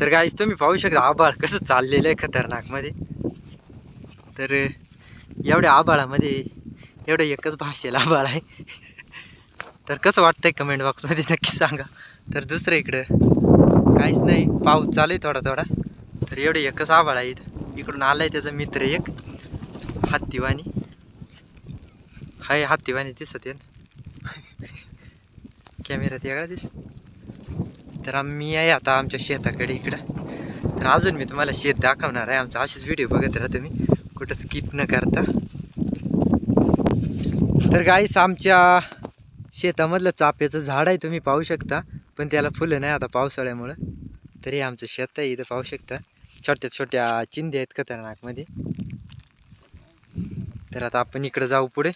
तर गाईज तुम्ही पाहू शकता आबाळ कसं चाललेलं आहे खतरनाकमध्ये. तर एवढ्या आबाळामध्ये एवढं एकच भाषेला आबाळ आहे. तर कसं वाटतंय कमेंट बॉक्समध्ये नक्की सांगा. तर दुसरं इकडं काहीच नाही पाऊस चालू आहे थोडा थोडा. तर एवढं एकच आबाळ आहे इथं. इकडून आलाय त्याचा मित्र एक हत्तीवाणी. हाय हत्तीवाणी दिसत आहे ना. कॅमेऱ्यात वेगळा दिस तर आम्ही आहे आता आमच्या शेताकडे इकडं. तर अजून मी तुम्हाला शेत दाखवणार आहे. आमचा असेच व्हिडिओ बघत राहा तुम्ही. कुठं स्किप न करता. तर गाईस आमच्या शेतामधलं चाफ्याचं झाड आहे तुम्ही पाहू शकता. पण त्याला फुलं नाही आता पावसाळ्यामुळं. तरी आमचं शेत आहे इथं पाहू शकता. छोट्या छोट्या चिंध्या आहेत खतरनाकमध्ये. तर आता आपण इकडं जाऊ पुढे.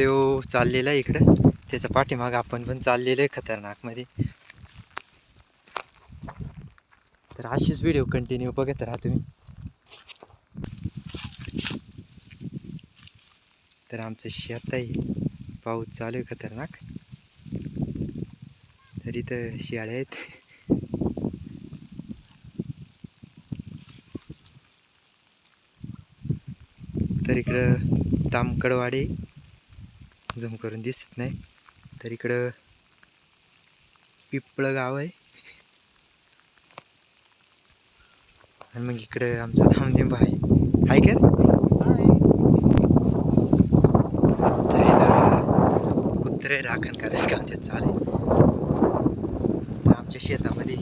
तर चाललेला आहे इकडं. त्याचा पाठीमाग आपण पण चाललेलो आहे खतरनाकमध्ये. तर अशीच व्हिडिओ कंटिन्यू बघत राहा तुम्ही. तर आमचं शेत आहे. पाऊस चालू आहे खतरनाक. तर इथं शियाळे आहेत. तर इकडं तामकडवाडी झूम करून दिसत नाही. तर इकडं पिपळं गाव आहे. आणि मग इकडं आमचा नामदेव आहे. आहे का तर इथं कुत्रे राखण करायचं काम त्यात चालेल तर आमच्या शेतामध्ये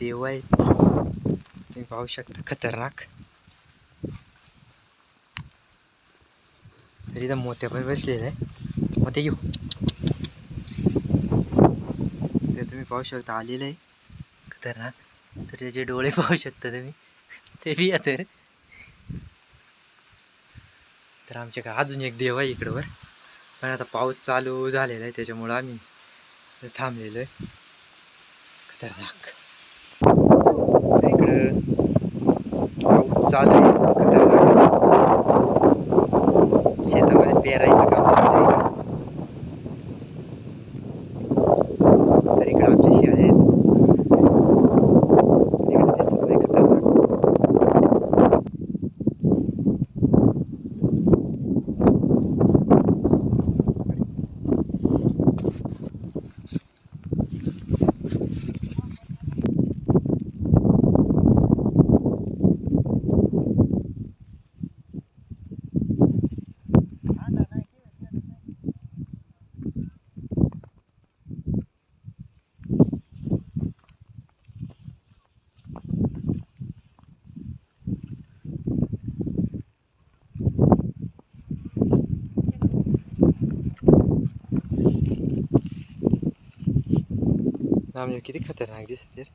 देव आहेत. तुम्ही पाहू शकता खतरनाक. तर इथं मोत्या पण बसलेलं आहे मोत्या येऊ. तर तुम्ही पाहू शकता आलेलं आहे. खतरनाक. तर त्याचे डोळे पाहू शकता तुम्ही. ते बी या तर. तर आमच्याकडे अजून एक देव आहे इकडंवर. पण आता पाऊस चालू झालेला आहे त्याच्यामुळं आम्ही थांबलेलो आहे. खतरनाक. इकडं पाऊस चालू आहे. खतरनाक शेतामध्ये पेरायचं काम चालू आहे तर इकडं आमचे शेळे आहेत इकडे दिसत नाही खतरनाक आमच्या किती खतरनाक दिसत आहे रे.